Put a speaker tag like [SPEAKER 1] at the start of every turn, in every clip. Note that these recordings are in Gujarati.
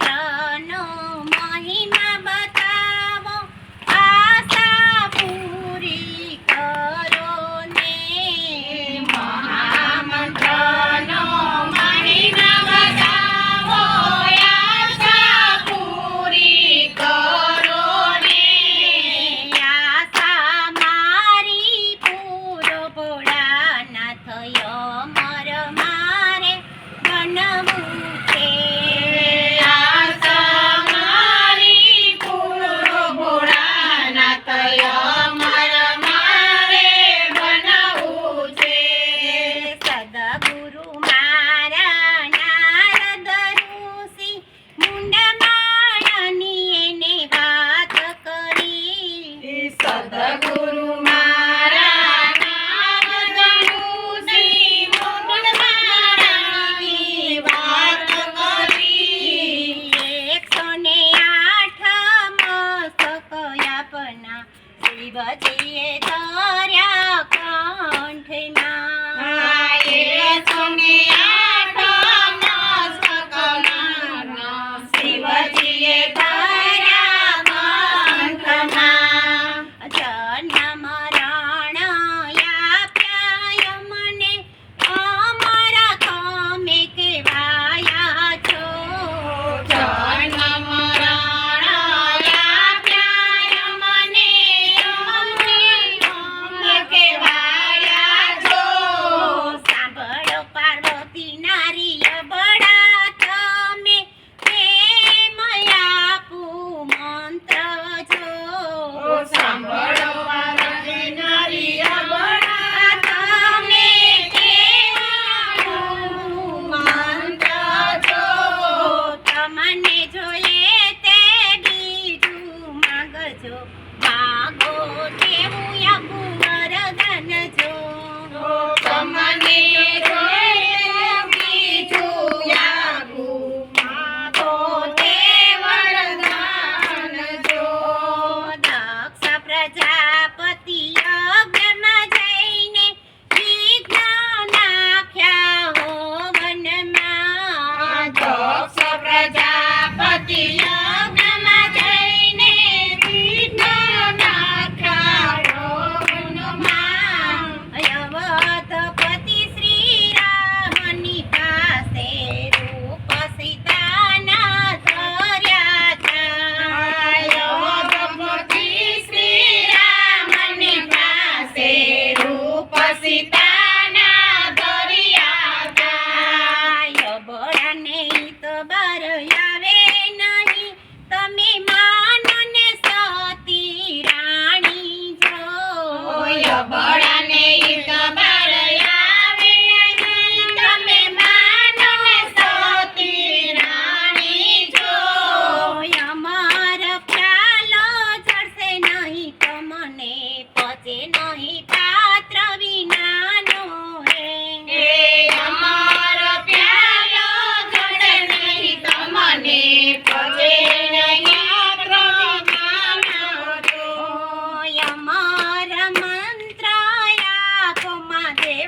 [SPEAKER 1] time. શિવજીએ તાર્યા કંઠના.
[SPEAKER 2] સુનિયા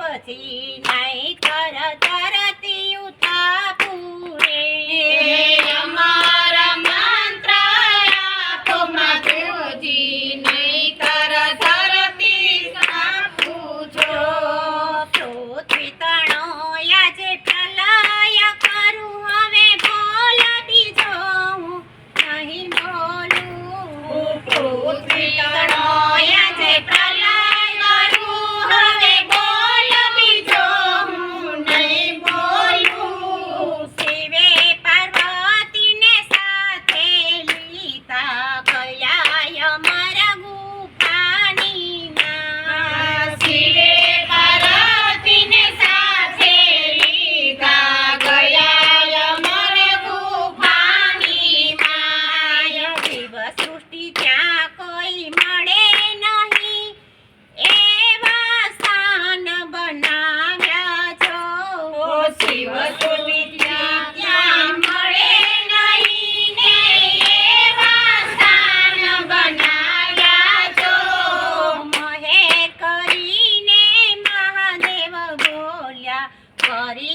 [SPEAKER 1] પછી નહીં કરત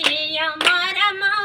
[SPEAKER 1] minha mora mal.